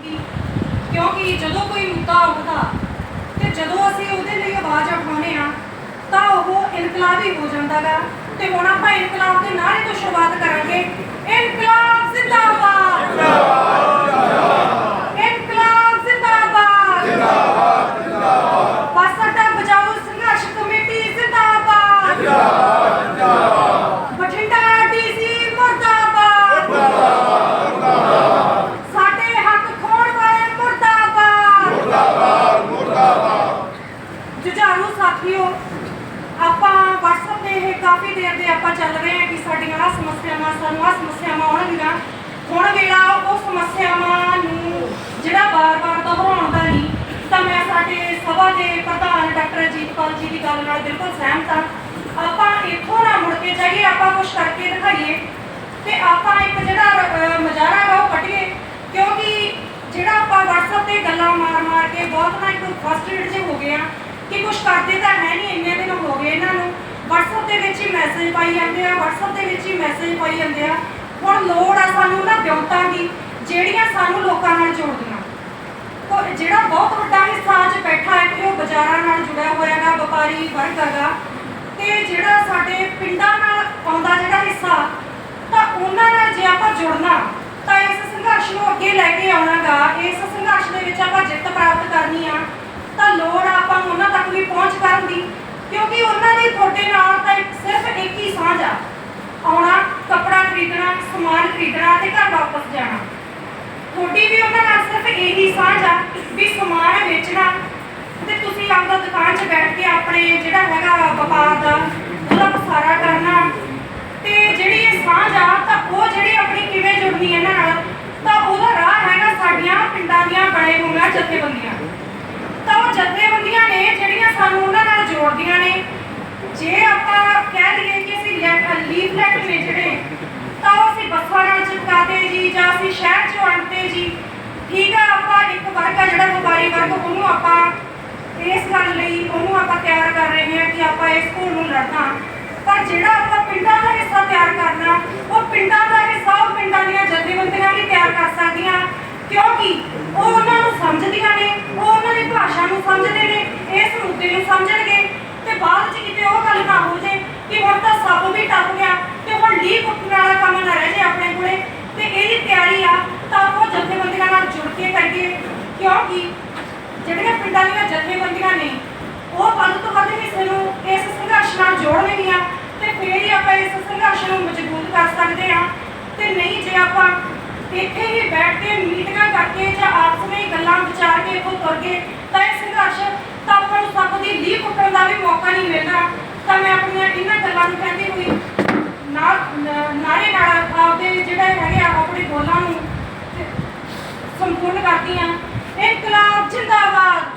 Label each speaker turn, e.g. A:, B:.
A: ਕਿਉਂਕਿ ਜਦੋਂ ਕੋਈ ਮੁੱਦਾ ਉੱਠਦਾ ਤੇ ਜਦੋਂ ਅਸੀਂ ਉਹਦੇ ਲਈ ਆਵਾਜ਼ ਉਠਾਉਂਦੇ ਆ ਤਾਂ ਉਹ ਇਨਕਲਾਬੀ ਹੋ ਜਾਂਦਾਗਾ। ਤੇ ਹੁਣ ਆਪਾਂ ਇਨਕਲਾਬ ਦੇ ਨਾਰੇ ਤੋਂ ਸ਼ੁਰੂਆਤ ਕਰਾਂਗੇ। ਇਨਕਲਾਬ ਜ਼ਿੰਦਾਬਾਦ ਇਨਕਲਾਬ ਜ਼ਿੰਦਾਬਾਦ ਜ਼ਿੰਦਾਬਾਦ ਜ਼ਿੰਦਾਬਾਦ ਪਾਸਟਾ ਬਚਾਓ ਸੰਘਰਸ਼ ਕਮੇਟੀ ਜ਼ਿੰਦਾਬਾਦ ਬਠਿੰਡਾ ਡੀਸੀ ਮੁਰਦਾਬਾਦ ਸਾਡੇ ਹੱਕ ਖੋਣ ਵਾਲੇ ਮੁਰਦਾਬਾਦ ਮੁਰਦਾਬਾਦ ਮੁਰਦਾਬਾਦ ਜੁਝਾਰੂ ਸਾਥੀਓ ਆਪਾਂ WhatsApp ਤੇ ਇਹ ਕਾਫੀ ਦੇਰ ਦੇ ਆਪਾਂ ਚੱਲ ਰਹੇ ਹਾਂ ਕਿ ਸਾਡੀਆਂ ਆਹ ਸਮੱਸਿਆਵਾਂ ਸਾਨੂੰ ਆਹ ਸਮੱਸਿਆਵਾਂ ਆਉਣਗੀਆਂ। ਹੁਣ ਵੇਲਾ ਉਹ ਸਮੱਸਿਆਵਾਂ ਨੂੰ ਜਿਹੜਾ ਬਾਰ-ਬਾਰ ਦੁਹਰਾਉਣ ਦਾ ਨਹੀਂ ਤਾਂ ਮੈਂ ਸਾਡੇ ਸਭਾ ਦੇ ਪ੍ਰਧਾਨ ਡਾਕਟਰ ਅਜੀਤਪਾਲ ਜੀ ਦੀ ਗੱਲ ਨਾਲ ਬਿਲਕੁਲ ਸਹਿਮਤ ਹਾਂ। ਆਪਾਂ ਇੱਥੋਂ ਨਾ ਮੁੜ ਕੇ ਜਾਈਏ ਆਪਾਂ ਕੁਝ ਕਰਕੇ ਦਿਖਾਈਏ ਤੇ ਆਪਾਂ ਇੱਕ ਜਿਹੜਾ ਅਹ, ਹੈ ਉਹ ਕੱਢੀਏ। ਕਿਉਂਕਿ ਜਿਹੜਾ ਆਪਾਂ WhatsApp ਤੇ ਗੱਲਾਂ ਮਾਰ-ਮਾਰ ਕੇ ਬਹੁਤ ਨਾ ਇੱਕ ਫਰਸਟ੍ਰੇਟ ਜੇ ਹੋ ਗਏ ਆ ਕਿ ਕੁਝ ਕਰਦੇ ਤਾਂ ਹੈ ਨਹੀਂ ਇੰਨੇ ਦਿਨ ਹੋ ਗਏ ਇਹਨਾਂ ਨੂੰ। WhatsApp ਦੇ ਵਿੱਚ ਹੀ ਮੈਸੇਜ ਪਾਈ ਜਾਂਦੇ ਆ, WhatsApp ਦੇ ਵਿੱਚ ਹੀ ਮੈਸੇਜ ਪਾਈ ਜਾਂਦੇ ਆ। ਹੁਣ ਲੋੜ ਆ ਸਾਨੂੰ ਉਹਨਾਂ ਵਿਉਂਤਾਂ ਦੀ, ਜਿਹੜੀਆਂ ਸਾਨੂੰ ਲੋਕਾਂ ਨਾਲ ਜੋੜਦੀਆਂ। ਕੋ ਜਿਹੜਾ ਬਹੁਤ ਵੱਡਾ ਹਿੱਸਾ ਅੱਜ ਬੈਠਾ ਹੈ ਕਿ ਉਹ ਬਾਜ਼ਾਰਾਂ ਨਾਲ ਜੁੜਿਆ ਹੋਇਆ ਹੈਗਾ, ਵਪਾਰੀ ਵਰਗ ਹੈਗਾ। ਤੇ ਜਿਹੜਾ ਸਾਡੇ ਪਿੰਡਾਂ ਨਾਲ ਆਉਂਦਾ ਜਿਹੜਾ ਹਿੱਸਾ, ਤਾਂ ਉਹਨਾਂ ਨਾਲ ਜੇ ਆਪਾਂ ਜੁੜਨਾ, ਤਾਂ ਇਸ ਸੰਘਰਸ਼ ਨੂੰ ਅੱਗੇ ਲੈ ਕੇ ਆਉਣਾਗਾ। ਇਸ ਸੰਘਰਸ਼ ਦੇ ਵਿੱਚ ਆਪਾਂ ਜਿੱਤ ਪ੍ਰਾਪਤ ਕਰਨੀ ਆ। ਤਾਂ ਲੋੜ ਆਪਾਂ ਉਹਨਾਂ ਤੱਕ ਵੀ ਪਹੁੰਚ ਕਰਨ ਦੀ ਕਿਉਂਕਿ ਉਹਨਾਂ ਦੀ ਤੁਹਾਡੇ ਨਾਲ ਤਾਂ ਇੱਕ ਸਿਰਫ ਇੱਕ ਹੀ ਸਾਂਝ ਆ ਆਉਣਾ ਕੱਪੜਾ ਖਰੀਦਣਾ ਸਮਾਨ ਤੇ ਘਰ ਵਾਪਸ ਜਾਣਾ। ਤੁਹਾਡੀ ਵੀ ਉਹਨਾਂ ਨਾਲ ਸਿਰਫ ਇਹੀ ਸਾਂਝ ਆ ਵੀ ਸਮਾਨ ਵੇਚਣਾ। ਤੇ ਤੁਸੀਂ ਆਪਦਾ ਦੁਕਾਨ 'ਚ ਬੈਠ ਕੇ ਆਪਣੇ ਜਿਹੜਾ ਹੈਗਾ ਵਪਾਰ ਦਾ, ਉਹਦਾ ਪਸਾਰਾ ਕਰਨਾ। ਤੇ ਜਿਹੜੀ ਇਹ ਸਾਂਝ ਆ, ਤਾਂ ਉਹ ਜਿਹੜੀ ਆਪਣੀ ਕਿਵੇਂ ਜੁੜਨੀ ਹੈ ਨਾਲ, ਤਾਂ ਉਹਦਾ ਰਾਹ ਹੈਗਾ ਸਾਡੀਆਂ ਪਿੰਡਾਂ ਦੀਆਂ ਬਣੇ ਹੋਈਆਂ ਜਥੇਬੰਦੀਆਂ। ਤਾਂ ਉਹ ਜਥੇਬੰਦੀਆਂ ਨੇ ਜਿਹੜੀਆਂ ਸਾਨੂੰ ਉਹਨਾਂ ਨਾਲ ਜੋੜਦੀਆਂ ਨੇ। ਜੇ ਆਪਾਂ ਕਹਿ ਦਈਏ ਕਿ ਅਸੀਂ ਲੀਫਲੈਟ ਨੇ ਜਿਹੜੇ ਤਾਂ ਉਹ ਅਸੀਂ ਬੱਸਾਂ ਨਾਲ ਚਿਪਕਾਤੇ ਜੀ ਜਾਂ ਅਸੀਂ ਸ਼ਹਿਰ 'ਚ ਵੰਡਤੇ ਜੀ। ਠੀਕ ਆ, ਆਪਾਂ ਇੱਕ ਵਰਗ ਆ ਜਿਹੜਾ ਵਪਾਰੀ ਵਰਗ ਉਹਨੂੰ ਆਪਾਂ ਇਸ ਗੱਲ ਲਈ ਉਹਨੂੰ ਆਪਾਂ ਤਿਆਰ ਕਰ ਰਹੇ ਹਾਂ ਕਿ ਆਪਾਂ ਇਸ ਘੋਲ ਨੂੰ ਲੜਨਾ। ਪਰ ਜਿਹੜਾ ਆਪਾਂ ਪਿੰਡਾਂ ਦਾ ਹਿੱਸਾ ਤਿਆਰ ਕਰਨਾ, ਉਹ ਪਿੰਡਾਂ ਦਾ ਹਿੱਸਾ ਉਹ ਪਿੰਡਾਂ ਦੀਆਂ ਜਥੇਬੰਦੀਆਂ ਵੀ ਤਿਆਰ ਕਰ ਸਕਦੀਆਂ ਕਿਉਂਕਿ ਉਹ ਉਹਨਾਂ ਨੂੰ ਸਮਝਦੀਆਂ ਨੇ ਉਹ ਉਹਨਾਂ ਦੀ ਭਾਸ਼ਾ ਨੂੰ ਸਮਝਦੇ ਨੇ ਇਸ ਮੁੱਦੇ ਨੂੰ ਸਮਝਣਗੇ ਤੇ ਬਾਅਦ ਚ ਕਿਤੇ ਉਹ ਗੱਲ ਨਾ ਹੋ ਜੇ ਕਿ ਹੁਣ ਤਾਂ ਸੱਪ ਵੀ ਟੱਪ ਗਿਆ ਤੇ ਹੁਣ ਲੀਕ ਉੱਠਣ ਵਾਲਾ ਕੰਮ ਨਾ ਰਹਿ ਜੇ ਆਪਣੇ ਕੋਲੇ ਤੇ ਇਹਦੀ ਤਿਆਰੀ ਆ ਤਾਂ ਆਪਾਂ ਜਥੇਬੰਦੀਆਂ ਨਾਲ ਜੁੜ ਕੇ ਕਰੀਏ ਕਿਉਂਕਿ ਜਿਹੜੀਆਂ ਪਿੰਡਾਂ ਦੀਆਂ ਜਥੇਬੰਦੀਆਂ ਨੇ, ਉਹ ਵੱਧ ਤੋਂ ਵੱਧ ਹਿੱਸੇ ਨੂੰ ਇਸ ਸੰਘਰਸ਼ ਨਾਲ ਜੋੜਨਗੀਆਂ ਤੇ ਫੇਰ ਹੀ ਆਪਾਂ ਇਸ ਸੰਘਰਸ਼ ਨੂੰ ਮਜ਼ਬੂਤ ਕਰ ਸਕਦੇ ਹਾਂ। ਤੇ ਨਹੀਂ, ਜੇ ਆਪਾਂ ਇੱਥੇ ਹੀ ਬੈਠ ਕੇ ਮੀਟਿੰਗਾਂ ਕਰਕੇ ਜਾਂ ਆਪਸ ਵਿੱਚ ਗੱਲਾਂ ਵਿਚਾਰ ਕੇ ਇੱਥੋਂ ਤੁਰ ਗਏ, ਤਾਂ ਇਹ ਸੰਘਰਸ਼ ਤਾਂ ਆਪਾਂ ਨੂੰ ਸਭ ਦੀ ਲੀਹ ਪੁੱਟਣ ਦਾ ਵੀ ਮੌਕਾ ਨਹੀਂ ਮਿਲਣਾ ਤਾਂ ਮੈਂ ਆਪਣੀਆਂ ਇਹਨਾਂ ਗੱਲਾਂ ਨੂੰ ਕਹਿੰਦੀ ਹੋਈ ਨਾਲ, ਨਾਰੇ ਨਾਲ ਆਪਦੇ ਜਿਹੜਾ ਹੈਗੇ ਆ, ਆਪਣੇ ਬੋਲਾਂ ਨੂੰ ਸੰਪੂਰਨ ਕਰਦੀ ਹਾਂ। इनकलाब जिंदाबाद.